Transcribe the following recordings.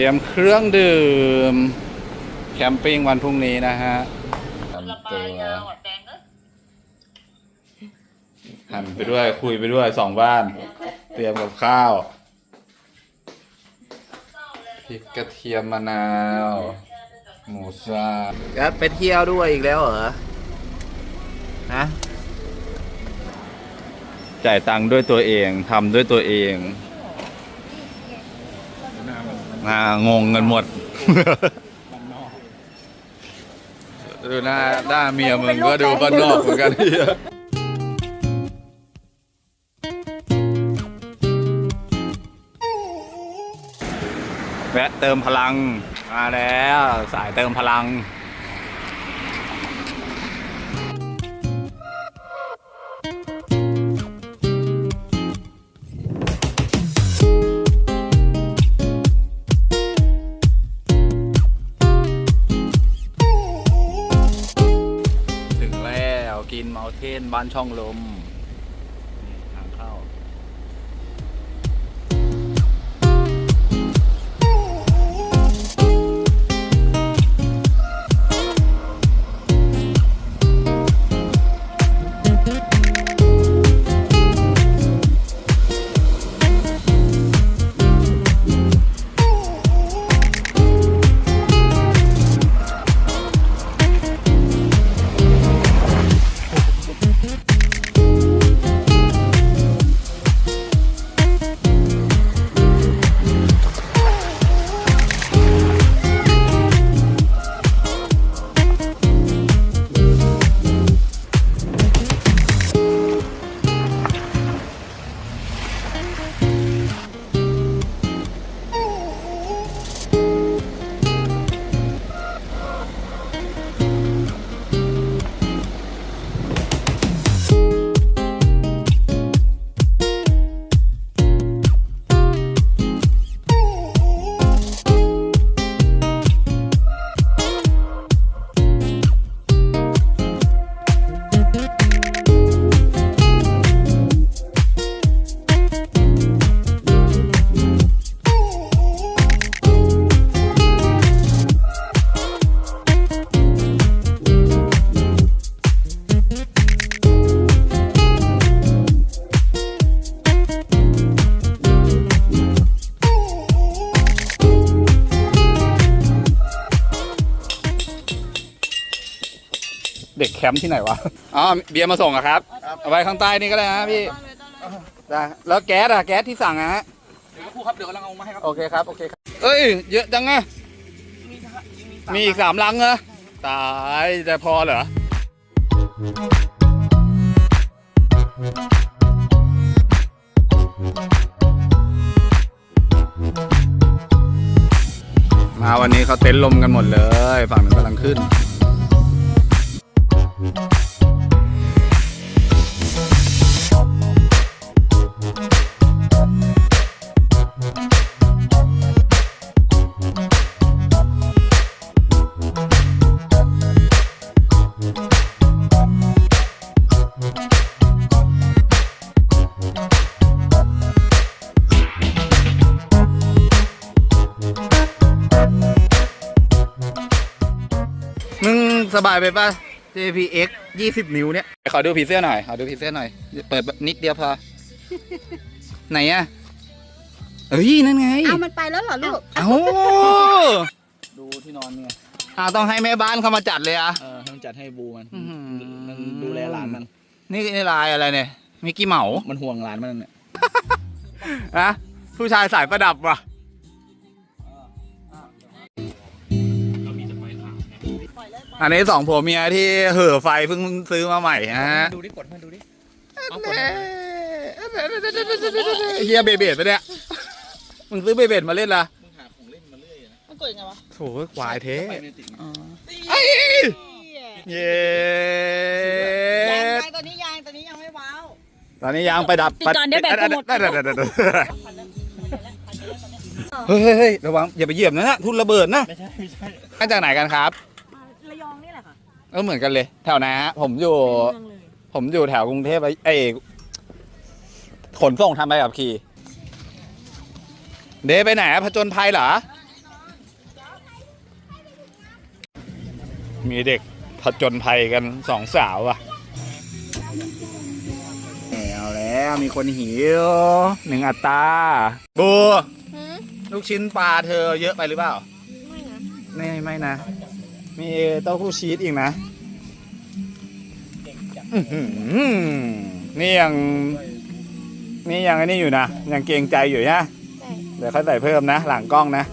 เตรียมเครื่องดื่ม แคมปิ้งวันพรุ่งนี้นะฮะทำตัวหันไปด้วยคุยไปด้วยสองบ้าน เตรียมกับข้าวพริกกระเทียมมะนาว หมูสับกัดไปเที่ยวด้วยอีกแล้วเหรอนะจ่ายตังค์ด้วยตัวเองทำด้วยตัวเอง อ่างงกันหมด ดูหน้าหน้าเมียมึงก็ดูบ้านนอกเหมือนกันเหี้ยแวะเติมพลัง มาแล้ว สายเติมพลัง บ้านช่องลม มป์ที่ไหนวะ อ๋อ เบียร์มาส่งอะครับ เอาไว้ข้างใต้นี่ก็ได้นะพี่ได้แล้วแก๊สอะแก๊สที่สั่งอะฮะ เดี๋ยวครูครับ เดี๋ยวกำลังเอามาให้ครับ โอเคครับ โอเคครับ เอ้ย เยอะจังอะมีอีกสามลังเหรอ ตายจะพอเหรอมาวันนี้เขาเต็นท์ลมกันหมดเลย ฝั่งนึงกำลังขึ้นมึง สบายไปป่ะ JPX 20 นิ้วเนี่ยขอดูผีเสื้อหน่อยขอดูผีเสื้อหน่อย เปิดนิดเดียวพอ ไหนอะเอ้ยนั่นไง เอามันไปแล้วเหรอลูก เอ้าดูที่นอนเนี่ยอ่าต้องให้แม่บ้านเข้ามาจัดเลยอะเออต้องจัดให้บูมันอื้อหือมันดูแลหลานมัน นี่นี่ลายอะไรเนี่ยมิกกี้เหมา มันห่วงหลานมันเนี่ยอะผู้ชายสายประดับว่ะ อันนี้สองผัวเมียที่เห่อไฟเพิ่งซื้อมาใหม่นะฮะดูดิกดมันดูดิเฮียเบเบดไปะเนี่ย มึงซื้อเบเบดมาเล่นละมึงหาของเล่นมาเรื่อยนะมันกดยังไงวะโถควายเทไปไม่ติดไงไอ้เย้ยางยางตัวนี้ยางตัวนี้ยังไม่ว้าวตอนนี้ยางไปดับปิดก่อนเดี๋ยวแบตจะหมดเฮ้ยเฮ้ยเฮ้ยระวังอย่าไปเหยียบนะนะทุนระเบิดนะไม่ใช่ไม่ใช่มาจากไหนกันครับ ก็เหมือนกันเลย แถวนะฮะผมอยู่ผมอยู่แถวกรุงเทพไอ้ยขนส่งทำใบขับขี่ เดไปไหนผจญภัยเหรอ มีเด็กผจญภัยกันสองสาวอะเอาแล้วมีคนหิวหนึ่งอัตราบูลูกชิ้นปลาเธอเยอะไปหรือเปล่า ไม่นะ ไม่ไม่นะ มีเต้าหู้ชีสอีกนะอื้อหือนี่ยังนี่ยังไอ้นี่อยู่นะ ยังเกรงใจอยู่นะ เดี๋ยวค่อยใส่เพิ่มนะ หลังกล้องนะ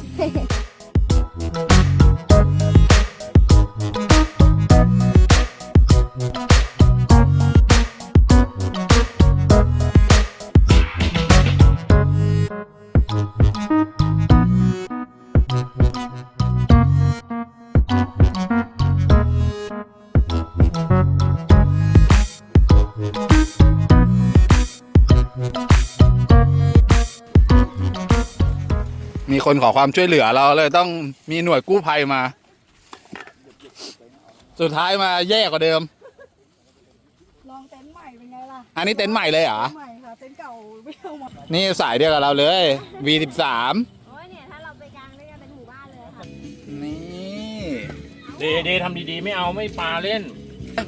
มีคนขอความช่วยเหลือเราเลยต้องมีหน่วยกู้ภัยมา สุดท้ายมาแย่กว่าเดิม ลองเต็นท์ใหม่เป็นไงล่ะอันนี้เต็นท์ใหม่เลยเหรอใหม่ค่ะเต็นท์เก่าไม่เอามานี่สายเดียวกับเราเลย V13 โอ้ยเนี่ย ถ้าเราไปกลางด้วยกันเป็นหมู่บ้านเลยค่ะ นี่ เดเดทำดีๆ ไม่เอาไม่ปลาเล่น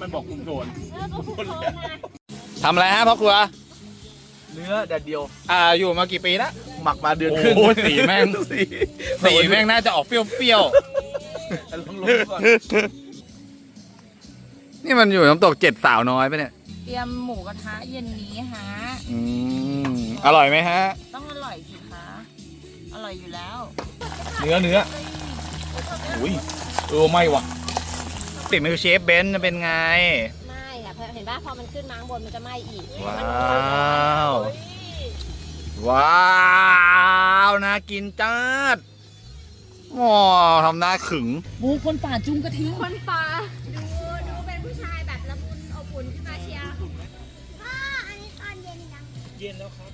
มันบอกคุมโดน เออก็คุ้มโทนะทำอะไรฮะพ่อครัว เนื้อแดดเดียว อ่าอยู่มากี่ปีละหมักมาเดือนครึ่งโอ้โหสีแม่ง สีสีแม่งน่าจะออกเปรี้ยวลองลงก่อนๆนี่มันอยู่น้ำตกเจ็ดสาวน้อยปะเนี่ยเตรียมหมูกระทะเย็นนี้ฮะ อืมอร่อยไหมฮะ ต้องอร่อยสิคะ อร่อยอยู่แล้วเนื้อเนื้ออุ้ยเออไม่ว่ะติดมือเชฟเบนซ์จะเป็นไงไม่ค่ะ เห็นป่ะพอมันขึ้นมาข้างบนมันจะไหม้อีกว้าว ว้าวน่ากินจัดว้าวทำหน้าขึง บูคนป่าจุ้งกระทิงคนป่าดูดูเป็นผู้ชายแบบละมุนอบอุ่นขึ้นมาเชียร์พ่ออันนี้ตอนเย็นยังเย็นแล้วครับ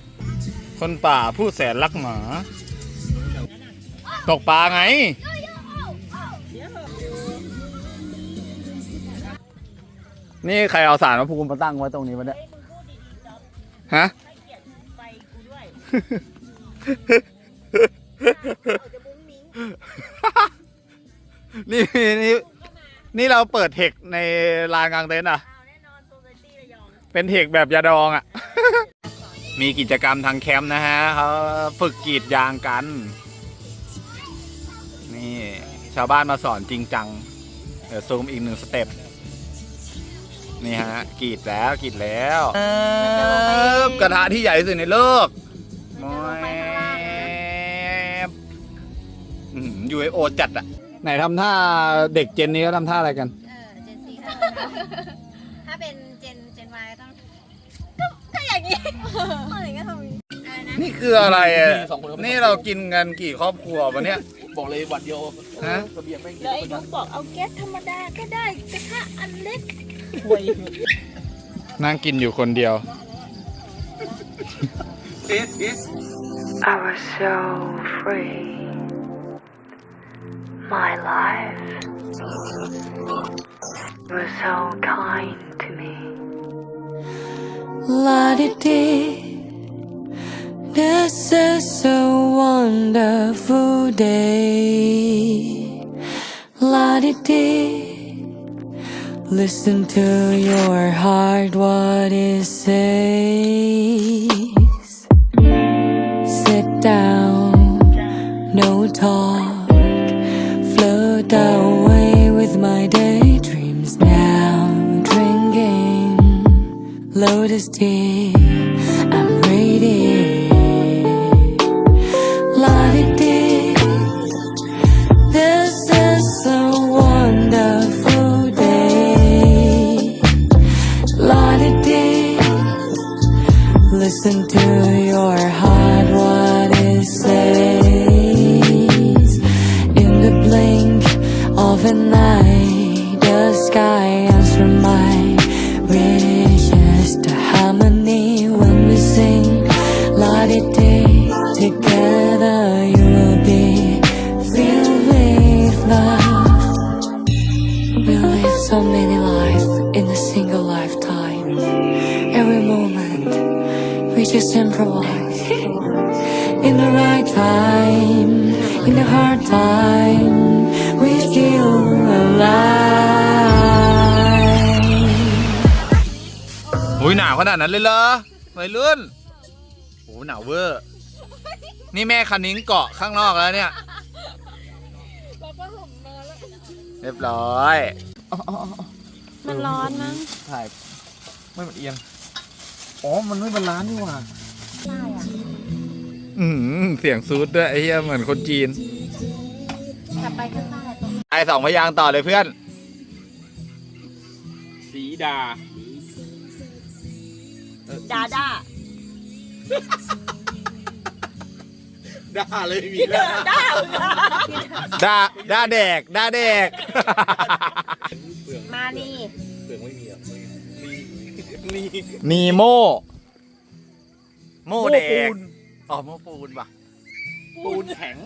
คนป่าผู้แสนรักหมา ตกปลาไง นี่ใครเอาสารพระภูมิมาตั้งไว้ตรงนี้วะเนี่ยฮะไปกูด้วยนี่นี่นี่เราเปิดเทคในลานกลางเต็นท์อะแน่นอนโซเซตี้ระยอง เป็นเทคแบบยาดองอะ มีกิจกรรมทางแคมป์นะฮะเขาฝึกกรีดยางกัน นี่ ชาวบ้านมาสอนจริงจัง เดี๋ยวซูมอีกหนึ่งสเต็ป นี่ฮะกรีดแล้วกรีดแล้วเอิบกระทะที่ใหญ่ที่สุดในโลกมอยยูเอโอจัดอะไหนทำท่าเด็กเจนนี้เขาทำท่าอะไรกัน เออเจนซีถ้าถ้าเป็นเจนเจนวายต้องก็ก็อย่างนี้อะไรก็ทำอย่างนี้อะไรนะนี่คืออะไรอะสองคนก็ไม่นี่เรากินกันกี่ครอบครัววะเนี่ย บอกเลยวันเดียวฮะ ระเบียงแม่งเยแล้วอะไอ้ไปนุ๊กบอกเอาแก๊สธรรมดาก็ได้กระทะอันเล็ก นั่งกินอยู่คนเดียว เอ๊ะเอ๊ะ I was so free. My life was so kind to me. La di di. This is a wonderful day. La di di. Listen to your heart, what it says. Sit down, นาวขนาดนั้นเลยเหรอวัยรุ่นโอ้หนาวเวอร์นี่แม่คันนิ้งเกาะข้างนอกแล้วเนี่ยเรียบร้อยมันร้อนมั้งถ่ายไม่มันเอียงอ๋อมันไม่บาลานซ์นี่หว่าใช่อะอืมเสียงซูดด้วยไอ้เหี้ยเหมือนคนจีนกลับไปก็ใต้ตรงไอสองพยางค์ต่อเลยเพื่อน สีดา ดาด้าด่าเลยมีด้าด้าด้าด้าแดกด้าแดกมานี่เปลือกไม่มีอะนีโมโมแดกอ๋อโมปูนป่ะ ปูนแข็ง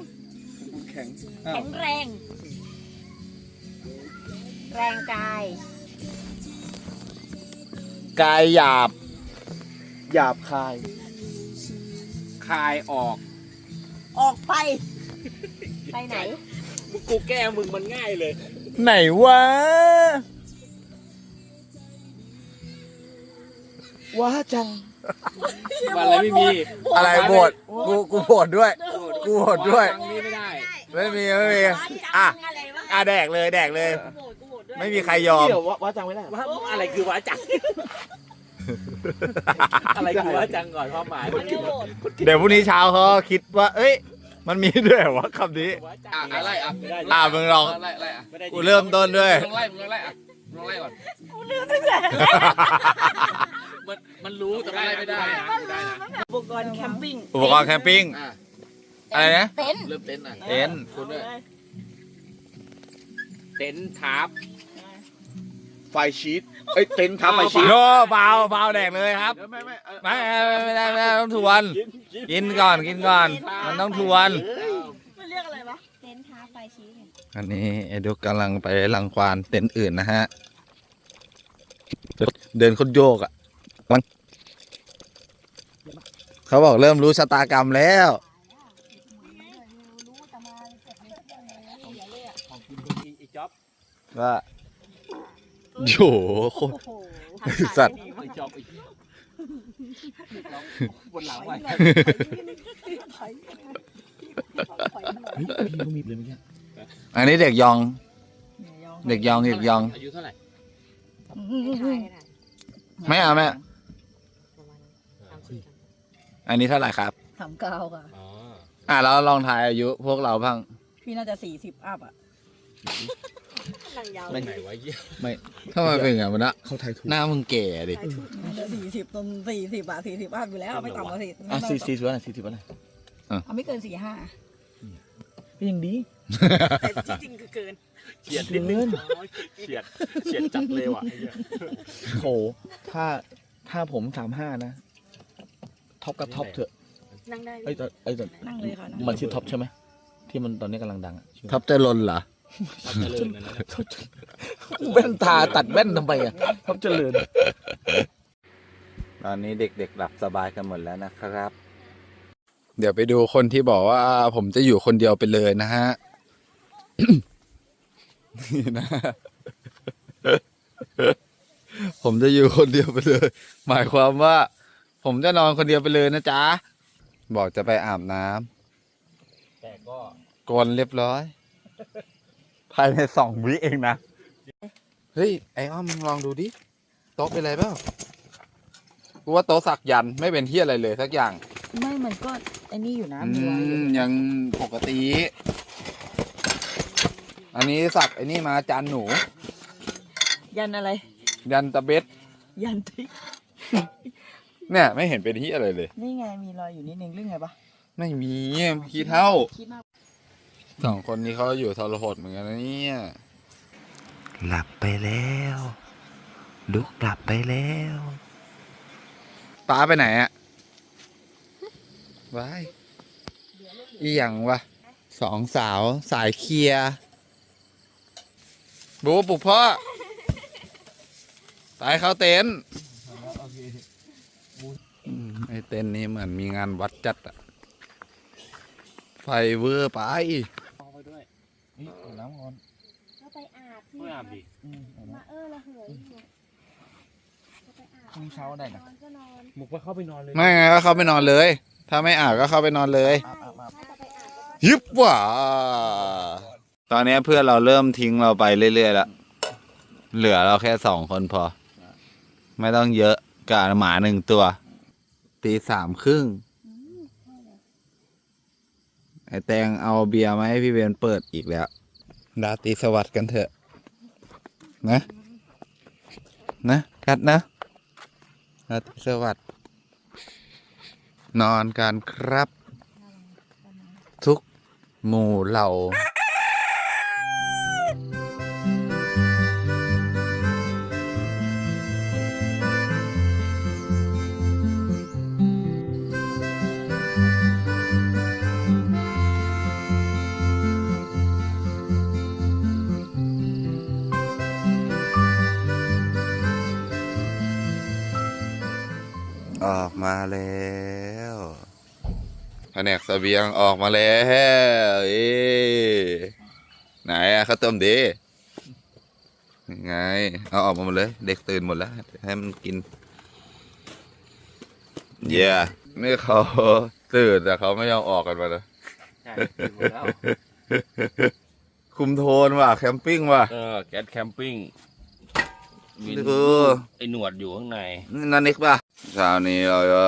แข็งแรง แรงกาย กายหยาบ หยาบคาย คายออก ออกไป ไปไหนมึงกูแก้มึงมันง่ายเลย ไหนวะว้าจังวันอะไรไม่มี อะไรโบดกูกูโบดด้วย กูโบดด้วยจังนี้ไม่ได้ ไม่มีไม่มีอะอะไรวะอะแดกเลยแดกเลยกูโหวตกูโหวตด้วยไม่มีใครยอม เดี๋ยวว่าว่าจังไม่ได้ ว่าอะไรคือว่าจัง อะไรคือว่าจังก่อนความหมายกูโหวตเดี๋ยวพรุ่งนี้เช้าเขาคิดว่า เอ้ย มันมีด้วยเหรอวะคำนี้ ว่าจังอะไรอะไม่ได้อะมึงลอง ไล่ไล่อะกูเริ่มต้นด้วย มึงลองไล่มึงลองไล่อะมึงลองไล่ก่อนมันมันรู้แต่ว่าไล่ไม่ได้นะได้นะอุปกรณ์แคมปิ้งอุปกรณ์แคมปิ้ง อะอะไรนะ เต็นท์เริ่มเต็นท์อะเต็นท์คุณด้วยเต็นท์ทับไฟชีตเอ้ยเต็นท์ทับไฟชีตโย่เบาเบาแดกเลยครับเดี๋ยวไม่ไม่เออไม่ไม่ไม่ได้ไม่ได้ต้องทวนกินก่อนกินก่อน มันต้องทวน มันเรียกอะไรวะ เต็นท์ท้าไฟชี้เนี่ย อันนี้ไอ้ดุกกำลังไปรังควานเต็นท์อื่นนะฮะ เดินคนโยกอะมันเขาบอกเริ่มรู้ชะตากรรมแล้วของคุณอีจ๊อบว่า โยโคตร โอ้โหสัตว์ไอจ๊อบไอ้บนหลังไว้อันนี้เด็กยอง เด็กยองเด็กยอง อายุเท่าไหร่ไม่เอาแม่อันนี้เท่าไหร่ครับ สามเก้าค่ะ อ๋ออะเราลองทายอายุพวกเราบ้างพี่น่าจะสี่สิบอัพอะ นั่งยาวไม่ไหนวะเยี่ยทำไมเป็นอย่างนั้นวะเขาทายถูกหน้ามึงแก่ดิน่าจะสี่สิบต้นสี่สิบอะสี่สิบอัพอยู่แล้วไม่ต่ำกว่าสี่อะสี่สี่สิบวันสี่สิบวันเอาไม่เกินสี่ห้าก็ยังดีแต่ที่จริงคือเกินเฉียดนิดนึงเฉียดเฉียดจัดเลยว่ะไอ้เหี้ยโหถ้าถ้าผมสามห้านะท็อปกับท็อปเถอะนั่งได้ไอ้ยตอนไอ้ยตอนนั่งเลยค่ะนั่งมันชื่อท็อปใช่ไหมที่มันตอนนี้กำลังดังอะชื่อท็อปเจริญเหรอ ความเจริญนะนะแว่นตาตัดแว่นทำไมอะท็อปเจริญ ตอนนี้เด็กๆหลับสบายกันหมดแล้วนะครับ เดี๋ยวไปดูคนที่บอกว่า ผมจะอยู่คนเดียวไปเลยนะฮะ นี่นะ ผมจะอยู่คนเดียวไปเลย หมายความว่า ผมจะนอนคนเดียวไปเลยนะจ๊ะ บอกจะไปอาบน้ำแต่ก็กนเรียบร้อย ภายในสองวิเองนะ เฮ้ย ไอ้อ้อมมึงลองดูดิ โต๊ะเป็นไรเปล่ากูว่าโต๊ะสักยันต์ไม่เป็นที่อะไรเลยสักอย่าง ไม่มันก็ไอ้นี่อยู่นะอืมีไว้อยู่ม ยังปกติ อันนี้สักไอ้นี่มาจานหนู ยันอะไร ยันตะเบ็ดยันทิกเนี่ย ไม่เห็นเป็นที่อะไรเลย นี่ไงมีรอยอยู่นิดนึงเรื่องไงปะไม่มีขี้เท่า คิดมาก สองคนนี้เขาอยู่ทรหดเหมือนกันนะเนี่ย หลับไปแล้วลุกหลับไปแล้วป้าไปไหนอะว้ายอีหยังวะสองสาวสายเคลียร์บูปลุกพ่อไปเข้าเต็นท์อืมไอเต็นท์นี้เหมือนมีงานวัดจัดอะไฟเวอร์ไปเอาไปด้วย นี่อาน้ำก่อนก็ไปอาบสิไม่อาบดิมาเออละเหยอยู่พรุ่งนี้เช้าได้นะก็นอนมุกว่าเข้าไปนอนเลยไม่ไงก็เข้าไปนอนเลย ถ้าไม่อาบก็เข้าไปนอนเลย อาบอาบอาบถ้าจะไปอ่านก็ยิบว่าตอนนี้เพื่อนเราเริ่มทิ้งเราไปเรื่อยๆแล้วเหลือเราแค่สองคนพอ ไม่ต้องเยอะกับหมาหนึ่งตัว ตีสามครึ่ง ไอแตงเอาเบียร์มาให้พี่เบนเปิดอีกแล้วดาตรีสวัสดิ์กันเถอะ นะ นะกัดนะดาตรีสวัสดิ์นอนกันครับ ทุกหมู่เหล่า ผนกเสบียงออกมาแล้วเอ้ไหนอะข้าวต้มดียังไง เอาออกมาหมดเลย เด็กตื่นหมดแล้ว ให้มันกิน เย่นี่เขาตื่นแต่เขาไม่ยอมออกกันมาเลยใช่หมดแล้วคุมโทนว่ะ แคมปิ้งว่ะ เออ แก๊สแคมปิ้งมีคือไอหนวดอยู่ข้างในนี่นันนิกป่ะเช้านี้เราก็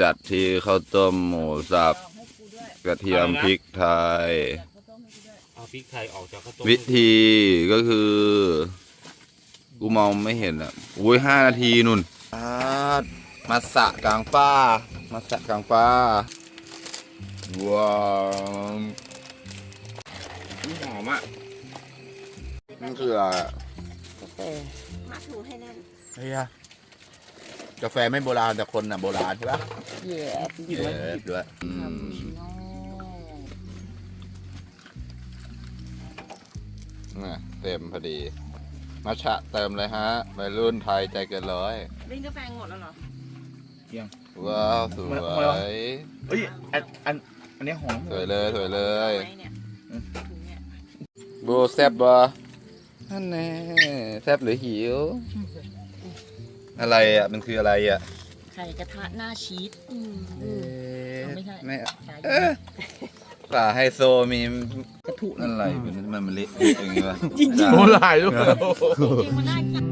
จัดที่ข้าวต้มหมูสับกระเทียมพริกไทย เอาพริกไทยออกจากข้าวต้มวิธีก็คือ กูมองไม่เห็นอะอุ้ยห้านาทีนุ่นอ่ามาสะกลางป้า มาสะกลางป้าว้าวหอมอะนี่คืออะไรอะมัดถุงให้แน่น เฮีย กาแฟไม่โบราณแต่คนน่ะโบราณใช่ปะเย็บเย็บด้วยอืมน่ะเต็มพอดีมัชชะเติมเลยฮะวัยรุ่นไทยใจเกินร้อยลิ้นกาแฟหมดแล้วเหรอว้าวสวย เอ้ยอันอันอันนี้หอมสวยเลยสวยเลยไหมเนี่ยถุงเนี่ยโบแซบบ่นั่นแน่แซบหรือหิว อะไรอะมันคืออะไรอะไข่กระทะหน้าชีสเอ๊ะไม่ใช่ ไม่ไข่เอ๊ะป่าไฮโซมีกระถุนั่นอะไรมันมันมันเละอย่างงี้วะจริงๆโอ้หลายด้วยจริงๆมันน่ากิน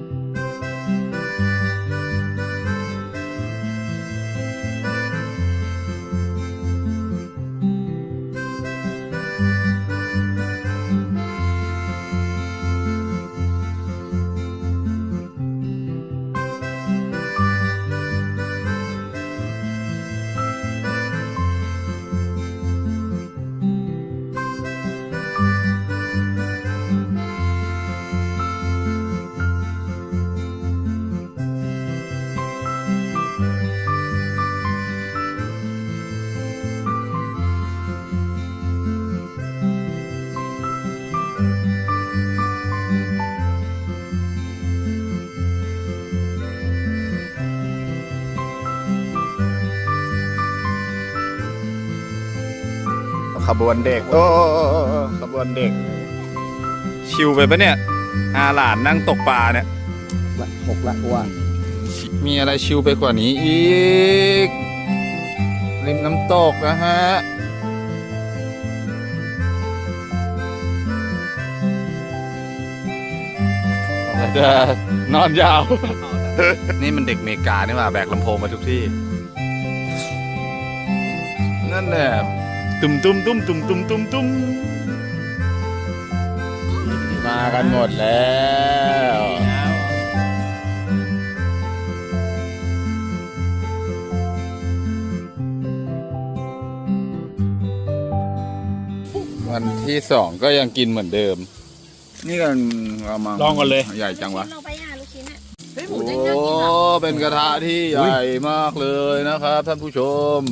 ขบวนเด็ก โอ้ขบวนเด็ก ชิวไปปะเนี่ย อาหลานนั่งตกปลาเนี่ย ละหกละว่ามีอะไรชิวไปกว่านี้อีก ริมน้ำตกนะฮะ จะนอนยาว นี่มันเด็กเมกานี่หว่าแบกลำโพงมาทุกที่ นั่นแหละ ตุ้มตุ้มตุ้มตุ้มตุ้มตุ้มตุ้มมากันหมดแล้ววันที่สองก็ยังกินเหมือนเดิม นี่กันเรามาลองก่อนเลย ใหญ่จังวะ เราไปอ่านลูกชิ้นอะเฮ้ยหมูโอ้ เด้งน่ากินอะเป็นกระทะที่ใหญ่มากเลยนะครับท่านผู้ชม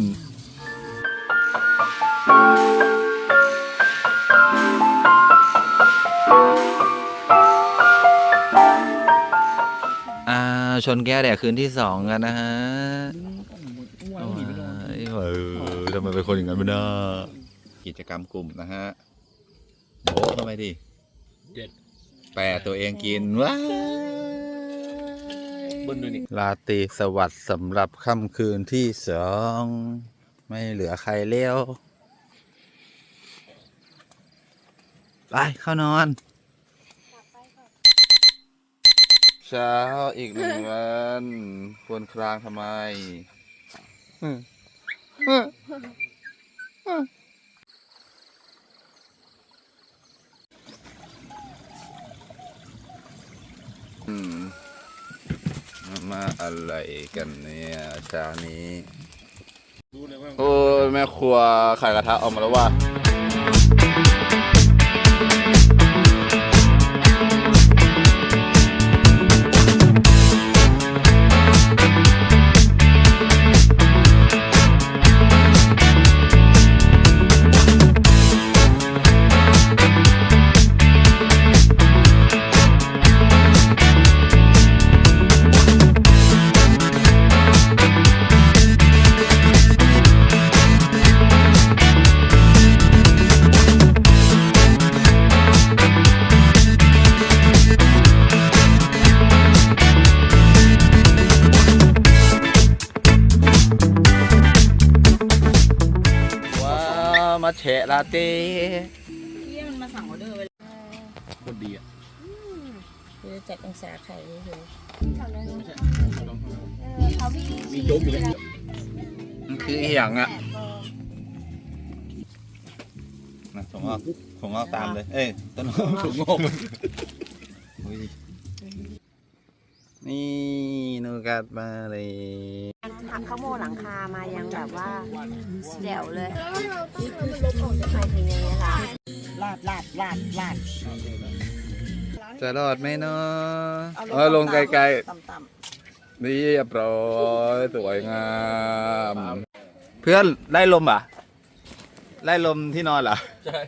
อ่า ชนแก้วแดดคืนที่สองกันนะฮะโอ้ยเออทำไมเป็นคนอย่างนั้นไม่ได้กิจกรรมกลุ่มนะฮะโอ้ทำไมดิเด็ดแปรตัวเองกินว้ายโบบิ้ลด้วยนี่ราตรีสวัสดิ์สำหรับค่ำคืนที่สอง ไม่เหลือใครเลี้ยว ไปเข้านอน เช้าอีกหนึ่งวันควรครางทำไม อืม มาอะไรกันเนี่ยเช้านี้ โอ้ยแม่ครัวไข่กระทะออกมาแล้วว่า มาแฉะลาเต้เที่ยมันมาสั่งออเดอร์ไว้คนดีอะคือเจ็ดองศาไข่นี่คือเขามีมีโจ๊กอยู่เลยมันคืออีหยังอะนะถุงงอกถุงงอกตามเลย เอ้ยต้นงอกถุงงอกอุ๊ย นี่นูกัดมาเลยทำข้าวโมหลังคามายังแบบว่าแจ๋วเลยนี่คือลบออกจากไข่ทีนี้ล่ะลาดลาดลาดลาดจะรอดไหมเนาะเอาเออลงไกลๆต่ำๆเรียบร้อยสวยงาม เพื่อนไล่ลมอะไล่ลมที่นอนเหรอ ใช่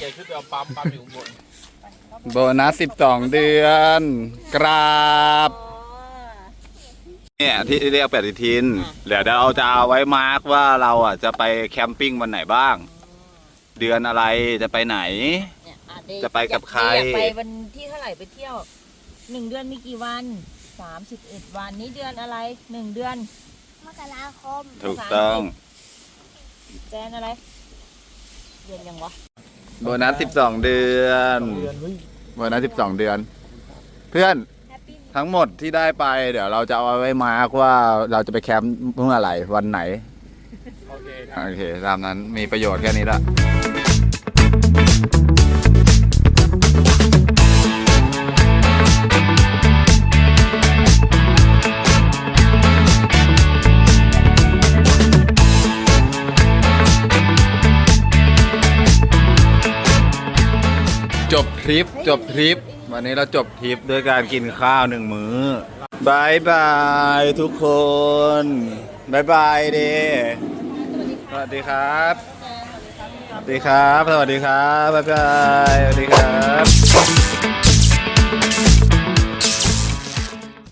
แกขึ้นไปเอาปั๊มปั๊มอยู่ข้างบน โบนัสสิบสองเดือน กราบ เนี่ยที่เรียกปฏิทิน เดี๋ยวเราจะเอาไว้มาร์กว่าเราอะจะไปแคมปิ้งวันไหนบ้าง เดือนอะไรจะไปไหนๆเนี่ยอ่เดย์จะไปกับใคร อยากไปวันที่เท่าไหร่ไปเที่ยวหนึ่งเดือนมีกี่วันสามสิบเอ็ดวันนี้เดือนอะไรหนึ่งเดือน มกราคมถูกต้อง แจนอะไร เดือนยังวะโบนัสสิบสองเดือนโบนั สสิบสองเดือน เพื่อนแฮปปี้ทั้งหมดที่ได้ไป เดี๋ยวเราจะเอาไว้มาร์กว่าเราจะไปแคมป์เมื่อไหร่วันไหน โอเคครับโอเคตามนั้นมีประโยชน์แค่นี้ละ จบทริปจบทริป วันนี้เราจบทริปด้วยการกินข้าวหนึ่งมื้อบายบายทุกคนบายบายเดสวัสดีครับ สวัสดีครับ สวัสดีครับบ๊ายบาย สวัสดีครับ